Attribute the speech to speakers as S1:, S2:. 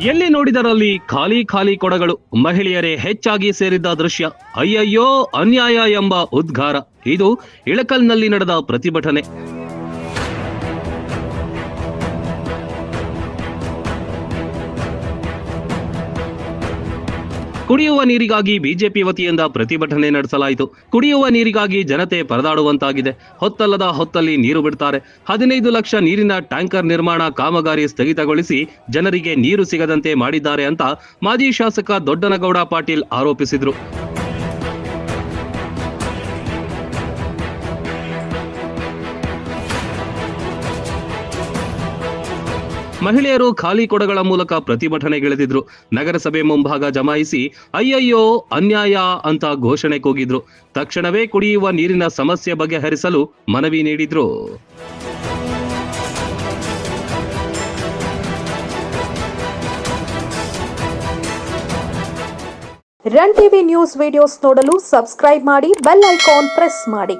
S1: ಎಲ್ಲಿ ನೋಡಿದರಲ್ಲಿ ಖಾಲಿ ಖಾಲಿ ಕೊಡಗಳು? ಮಹಿಳೆಯರೇ ಹೆಚ್ಚಾಗಿ ಸೇರಿದ್ದ ದೃಶ್ಯ. ಅಯ್ಯಯ್ಯೋ, ಅನ್ಯಾಯ ಎಂಬ ಉದ್ಗಾರ. ಇದು ಇಳಕಲ್ನಲ್ಲಿ ನಡೆದ ಪ್ರತಿಭಟನೆ. ಕುಡಿಯುವ ನೀರಿಗಾಗಿ ಬಿಜೆಪಿ ವತಿಯಿಂದ ಪ್ರತಿಭಟನೆ ನಡೆಸಲಾಯಿತು. ಕುಡಿಯುವ ನೀರಿಗಾಗಿ ಜನತೆ ಪರದಾಡುವಂತಾಗಿದೆ. ಹೊತ್ತಲ್ಲದ ಹೊತ್ತಲ್ಲಿ ನೀರು ಬಿಡ್ತಾರೆ. ಹದಿನೈದು ಲಕ್ಷ ನೀರಿನ ಟ್ಯಾಂಕರ್ ನಿರ್ಮಾಣ ಕಾಮಗಾರಿ ಸ್ಥಗಿತಗೊಳಿಸಿ ಜನರಿಗೆ ನೀರು ಸಿಗದಂತೆ ಮಾಡಿದ್ದಾರೆ ಅಂತ ಮಾಜಿ ಶಾಸಕ ದೊಡ್ಡನಗೌಡ ಪಾಟೀಲ್ ಆರೋಪಿಸಿದ್ರು. ಮಹಿಳೆಯರು ಖಾಲಿ ಕೊಡಗಳ ಮೂಲಕ ಪ್ರತಿಭಟನೆಗಿಳಿದಿದ್ರು. ನಗರಸಭೆ ಮುಂಭಾಗ ಜಮಾಯಿಸಿ, ಅಯ್ಯಯ್ಯೋ, ಅನ್ಯಾಯ ಅಂತ ಘೋಷಣೆ ಕೂಗಿದ್ರು. ತಕ್ಷಣವೇ ಕುಡಿಯುವ ನೀರಿನ ಸಮಸ್ಯೆ ಬಗೆಹರಿಸಲು ಮನವಿ ನೀಡಿದ್ರು.
S2: ರನ್ ಟಿವಿ ನ್ಯೂಸ್ ವಿಡಿಯೋಸ್ ನೋಡಲು ಸಬ್ಸ್ಕ್ರೈಬ್ ಮಾಡಿ, ಬೆಲ್ ಐಕಾನ್ ಪ್ರೆಸ್ ಮಾಡಿ.